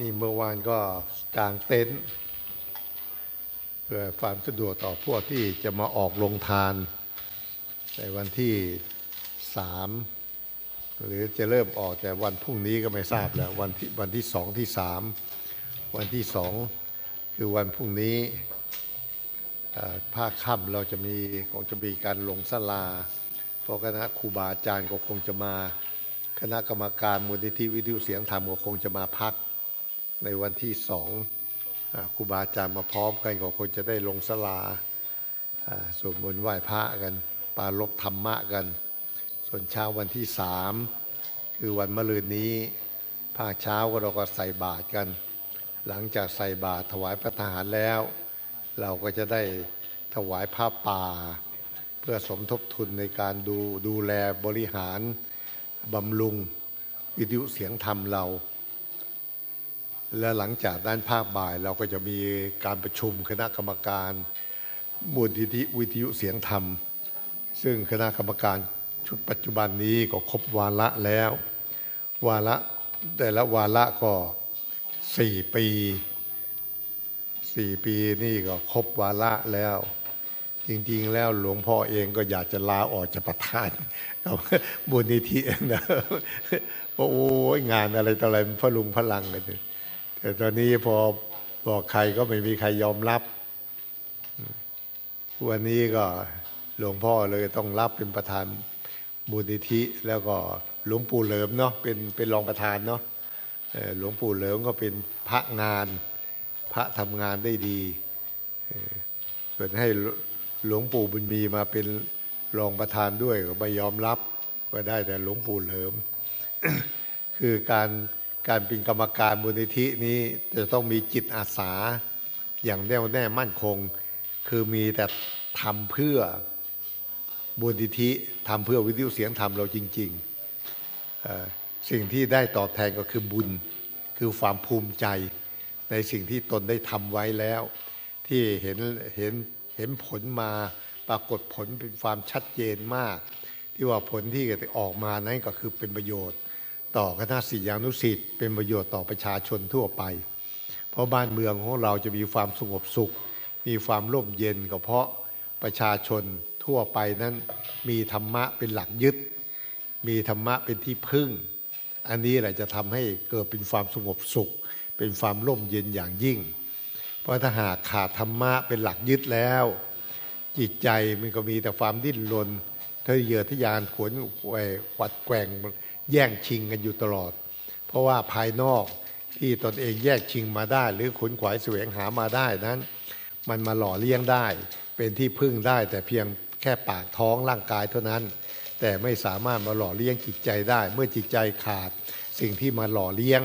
นี่เมื่อวานก็กางเต็นท์เพื่อความสะดวกต่อพวกที่จะมาออกลงทาน ในวันที่สามหรือจะเริ่มออกแต่วันพรุ่งนี้ก็ไม่ทราบแล้ววันที่วันที่สองที่สามวันที่สองคือวันพรุ่งนี้ภาคค่ำเราจะมีคงจะมีการลงสลา เพราะคณะครูบาอาจารย์ก็คงจะมา คณะกรรมการมูลนิธิวิทยุเสียงธรรมก็คงจะมาพัก ในวันที่สองอครูบาอาจารย์มาพร้อมกันก็คงจะได้ลงสลาสวดมนต์ไหว้พระกัน ปาลบธรรมะกัน ส่วนเช้าวันที่สามคือวันมะรืนนี้ภาคเช้าก็เราก็ใส่บาตรกัน หลังจากใส่บาตรถวายพระทหารแล้ว เราก็จะได้ถวายผ้าป่า เพื่อสมทบทุนในการดูดูแลบริหารบำรุงวิทยุเสียงธรรมเรา และหลังจากด้านภาคบ่ายเราก็จะมีการประชุมคณะกรรมการมูลนิธิวิทยุเสียงธรรม ซึ่งคณะกรรมการชุดปัจจุบันนี้ก็ครบวาระแล้ว วาระแต่ละวาระก็สี่ปีสี่ปีนี่ก็ครบวาระแล้ว จริงๆแล้วหลวงพ่อเองก็อยากจะลาออกจากประธานกับมูลนิธินะเพราะโอ้ยงานอะไรต่ออะไรมันพลุงพลังกันอยู่ แต่ตอนนี้พอบอกใครก็ไม่มีใครยอมรับ วันนี้ก็หลวงพ่อเลยต้องรับเป็นประธานมูลนิธิ แล้วก็หลวงปู่เหลิมเนาะเป็นเป็นรองประธานเนาะหลวงปู่เหลิมก็เป็นพระงาน พระทำงานได้ดีเอ่อส่วนให้หลวงปู่บุญมีมาเป็นรองประธานด้วยก็ไม่ยอมรับ ก็ได้แต่หลวงปู่เหลิม คือการ การเป็นกรรมการมูลนิธินี้จะต้องมีจิตอาสาอย่างแน่วแน่มั่นคง คือมีแต่ทำเพื่อมูลนิธิทำเพื่อวิทยุเสียงธรรมเราจริงๆสิ่งที่ได้ตอบแทนก็คือบุญ คือความภูมิใจในสิ่งที่ตนได้ทำไว้แล้ว ที่เห็นเห็นเห็นผลมาปรากฏผลเป็นความชัดเจนมาก ที่ว่าผลที่ออกมานั้นก็คือเป็นประโยชน์ ต่อคณะศิษยานุศิษย์เป็นประโยชน์ต่อประชาชนทั่วไป เพราะบ้านเมืองของเราจะมีความสงบสุข มีความร่มเย็นก็เพราะประชาชนทั่วไปนั้นมีธรรมะเป็นหลักยึด มีธรรมะเป็นที่พึ่ง อันนี้แหละจะทำให้เกิดเป็นความสงบสุข เป็นความร่มเย็นอย่างยิ่ง เพราะถ้าหากขาดธรรมะเป็นหลักยึดแล้ว จิตใจมันก็มีแต่ความดิ้นรนทะเยอทะยานขวนแกว่งวัดแกว่ง แย่งชิงกันอยู่ตลอด เพราะว่าภายนอกที่ตนเองแยกชิงมาได้ หรือขนขวายแสวงหามาได้นั้น มันมาหล่อเลี้ยงได้ เป็นที่พึ่งได้ แต่เพียงแค่ปากท้องร่างกายเท่านั้น แต่ไม่สามารถมาหล่อเลี้ยงจิตใจได้ เมื่อจิตใจขาดสิ่งที่มาหล่อเลี้ยง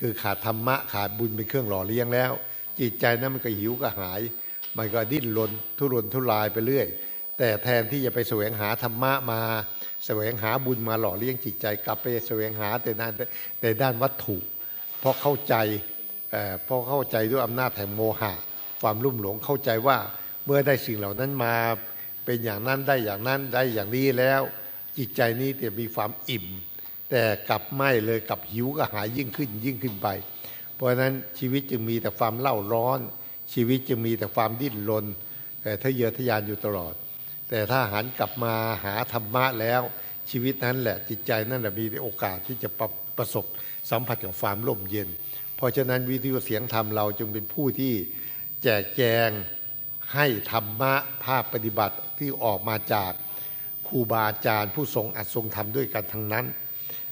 คือขาดธรรมะขาดบุญเป็นเครื่องหล่อเลี้ยงแล้ว จิตใจนั้นมันก็หิวก็หาย มันก็ดิ้นรนทุรนทุรายไปเรื่อย แต่แทนที่จะไปแสวงหาธรรมะมาแสวงหาบุญมาหล่อเลี้ยงจิตใจ กลับไปแสวงหาแต่ด้านแต่ด้านวัตถุเพราะเข้าใจเพราะเข้าใจด้วยอำนาจแห่งโมหะ ความลุ่มหลงเข้าใจว่าเมื่อได้สิ่งเหล่านั้นมาเป็นอย่างนั้นได้อย่างนั้นได้อย่างนี้แล้ว จิตใจนี้จะมีความอิ่ม แต่กลับไม่เลยกลับหิวก็หายยิ่งขึ้นยิ่งขึ้นไป เพราะฉะนั้นชีวิตจึงมีแต่ความเล่าร้อน ชีวิตจึงมีแต่ความดิ้นรนแต่ทะเยอทะยานอยู่ตลอด แต่ถ้าหันกลับมาหาธรรมะแล้ว ชีวิตนั้นแหละจิตใจนั่นแหละมีโอกาสที่จะประประสบสัมผัสกับความร่มเย็น เพราะฉะนั้นวิทยุเสียงธรรมเราจึงเป็นผู้ที่แจกแจงให้ธรรมะภาพปฏิบัติที่ออกมาจากครูบาอาจารย์ ผู้ทรงอัดทรงธรรมด้วยกันทั้งนั้น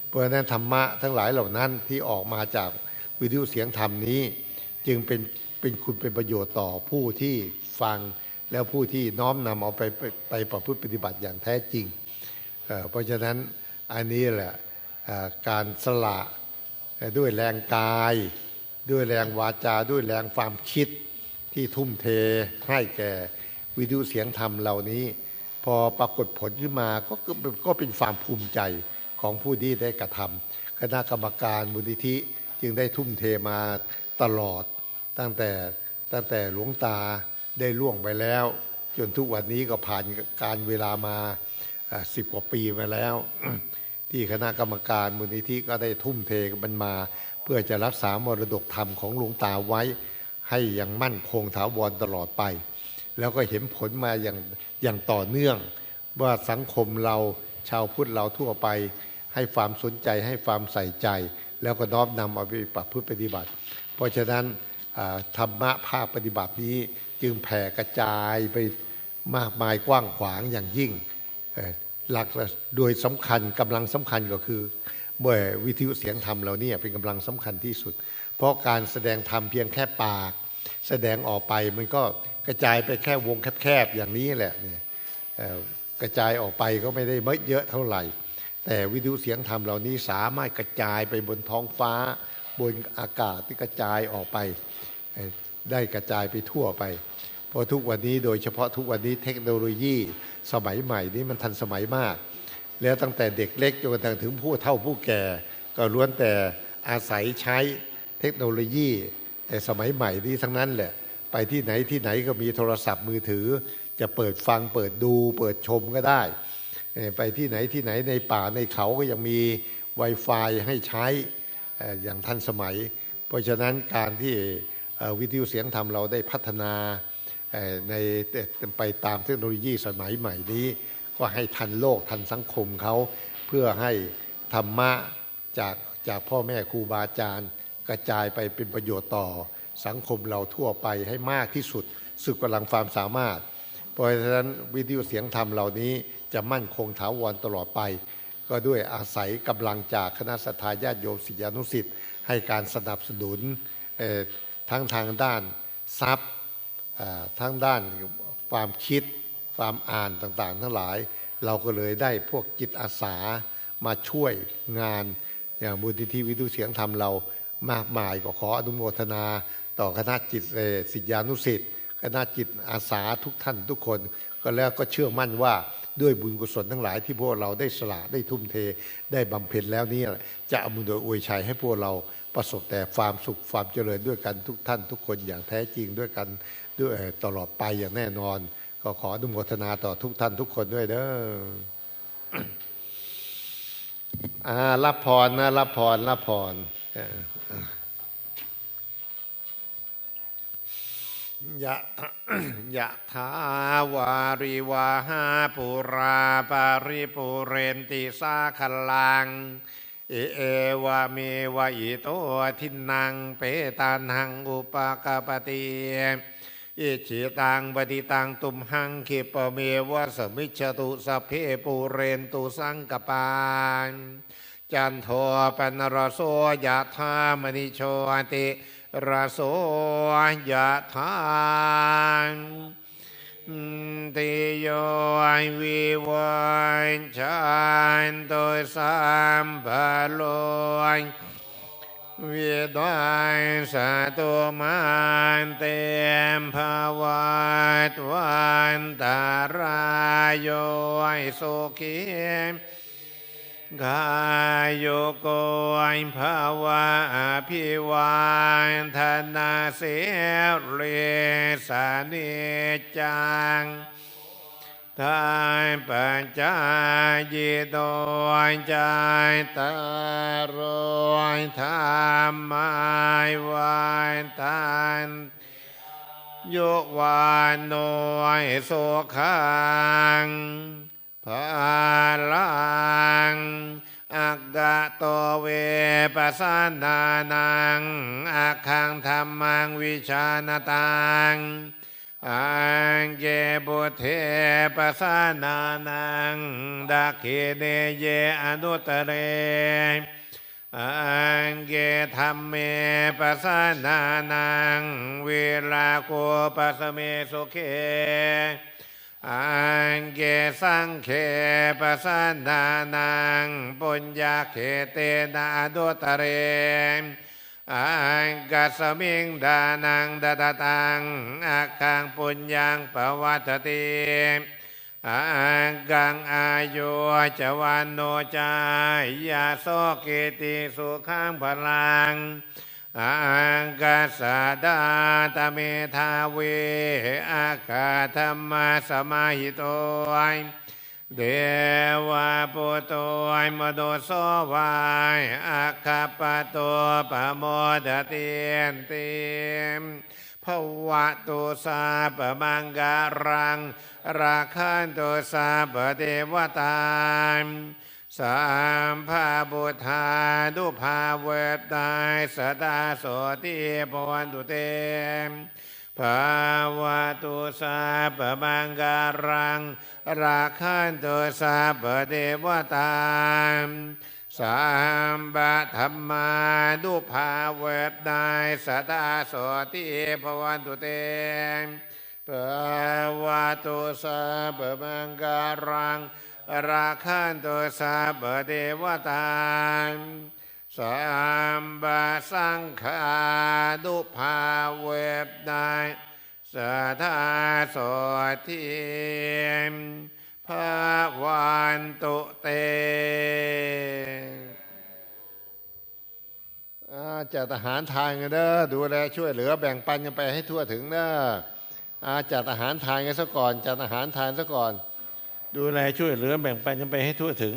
เพราะฉะนั้นธรรมะทั้งหลายเหล่านั้นที่ออกมาจากวิทยุเสียงธรรมนี้ จึงเป็นเป็นคุณเป็นประโยชน์ต่อผู้ที่ฟัง แล้วผู้ที่น้อมนำเอาไปไปไปประพฤติปฏิบัติอย่างแท้จริงเเพราะฉะนั้นอันนี้แหละการสละด้วยแรงกาย ด้วยแรงวาจา ด้วยแรงความคิดที่ทุ่มเทให้แก่วิทยุเสียงธรรมเหล่านี้ พอปรากฏผลขึ้นมาก็ก็ก็เป็นความภูมิใจของผู้ที่ได้กระทำคณะกรรมการมูลนิธิจึงได้ทุ่มเทมาตลอดตั้งแต่ตั้งแต่หลวงตา ได้ล่วงไปแล้ว จนทุกวันนี้ก็ผ่านการเวลามาสิบกว่าปีมาแล้ว ที่คณะกรรมการมูลนิธิก็ได้ทุ่มเทมันมา เพื่อจะรักษามรดกธรรมของหลวงตาไว้ให้อย่างมั่นคงถาวรตลอดไป แล้วก็เห็นผลมาอย่างอย่างต่อเนื่อง ว่าสังคมเราชาวพุทธเราทั่วไป ให้ความสนใจให้ความใส่ใจ แล้วก็น้อมนำเอาไปปรับพฤติปฏิบัติ เพราะฉะนั้น ธรรมะภาคปฏิบัตินี้จึงแผ่กระจายไปมากมายกว้างขวางอย่างยิ่งหลักโดยสำคัญกำลังสำคัญก็คือเมื่อวิทยุเสียงธรรมเราเนี่ยเป็นกำลังสำคัญที่สุด เพราะการแสดงธรรมเพียงแค่ปาก แสดงออกไปมันก็กระจายไปแค่วงแคบๆอย่างนี้แหละเนี่ยกระจายออกไปก็ไม่ได้ไม่เยอะเท่าไหร่ แต่วิทยุเสียงธรรมเหล่านี้สามารถกระจายไปบนท้องฟ้า บนอากาศที่กระจายออกไป ได้กระจายไปทั่วไป เพราะทุกวันนี้โดยเฉพาะทุกวันนี้เทคโนโลยีสมัยใหม่นี้มันทันสมัยมาก แล้วตั้งแต่เด็กเล็กจนกระทั่งถึงผู้เฒ่าผู้แก่ ก็ล้วนแต่อาศัยใช้เทคโนโลยีสมัยใหม่นี้ทั้งนั้นแหละไปที่ไหนที่ไหนก็มีโทรศัพท์มือถือ จะเปิดฟังเปิดดู เปิดชมก็ได้ ไปที่ไหนที่ไหนในป่าในเขาก็ยังมี Wi-Fi ให้ใช้ อย่างทันสมัย เพราะฉะนั้นการที่วิทยุเสียงธรรมเราได้พัฒนาในไปตามเทคโนโลยีสมัยใหม่นี้ ก็ให้ทันโลกทันสังคมเขาเพื่อให้ธรรมะจากจากพ่อแม่ครูบาอาจารย์ กระจายไปเป็นประโยชน์ต่อสังคมเราทั่วไปให้มากที่สุดสุดกำลังความสามารถ เพราะฉะนั้นวิทยุเสียงธรรมเหล่านี้จะมั่นคงถาวรตลอดไป ก็ด้วยอาศัยกำลังจากคณะสัตยาญาติโยมศิษยานุสิษ์ให้การสนับสนุนทั้งทางด้านทรัพย์ทั้งด้านความคิดความอ่านต่างๆ ทั้งหลาย เราก็เลยได้พวกจิตอาสามาช่วยงานอย่างมูลนิธิวิทุเสียงธรรมเรามากมายก็ขออนุโมทนาต่อคณะจิตศิษยานุสิษ์คณะจิตอาสาทุกท่านทุกคน ก็แล้วก็เชื่อมั่นว่า ด้วยบุญกุศลทั้งหลายที่พวกเราได้สละได้ทุ่มเทได้บำเพ็ญแล้วนี่จะอำนวยอวยชัยให้พวกเราประสบแต่ความสุขความเจริญด้วยกันทุกท่านทุกคนอย่างแท้จริงด้วยกันด้วยตลอดไปอย่างแน่นอน ก็ขออนุโมทนาต่อทุกท่านทุกคนด้วยเด้อรับพรนะรับพรรับพรเอ่อ ยะยะถาวาริวาหาปุราปาริปุเรนติสาคลัง เอเอวะเมวะอิโตทินังเปตานังอุปกาปติอิจิตังปฏิตังตุมหังคิปเมวะสมิจฉตุสเพปุเรนตุสังกปานจันโทปนรโสยะธามณิโชติ รโสยะธานติโยวิวันชันตุสัมภโลยวิดายสาตุมันเตมภาวะตวันตารายโยสุขี กายโยโกยภาวะอภิวันธนาเสเรสานิจังทายปัญจายโดยใจตารอยธรรมายวันตันโยวานโนยโสขัง พาลังอักกะโตเวปัสสนานังอักขังธรรมังวิชานตังอังเกบุเทปัสสนานังดักขิเนเยอนุตเรอังเกธรรมเมปัสสนานังเวลาโกปัสสเมสุเค อังเกสังเคปัสสนานังปุญญาเขเตนะอนุตเรอังกัสมิงดานังดาตตังอาคังปุญญังปวัตติอังกังอายุจวันโนจายาโสเกติสุขังพลัง อังกัสสดาตเมทาเวอาคาธรรมสมาหิโตเดวะปุตโตยมโดโสวายอาคาปะโตปโมดเตียนเตียมภวะตุสาปมังการัง ราคันตุสาปเทวตา สามภาบุทธาดุภาเวตตายสตาโสติปวันตุเตมภาวะตุสาปะมังการัง ราคันตุสาปะเทวตาสามบะธรรมาดุภาเวตนายสตาโสติภวันตุเตภาวะตุสาปะมังการัง ราคันตุสาปะเทวตาสามบาสังขาดุภาเวบได้สทาโสทิมภาวันตุเตจัดอาหารทานกันเด้อดูแลช่วยเหลือแบ่งปันกันไปให้ทั่วถึงเด้อจัดอาหารทานกันซะก่อนจัดอาหารทานซะก่อน ดูแลช่วยเหลือแบ่งปันกันไปให้ทั่วถึง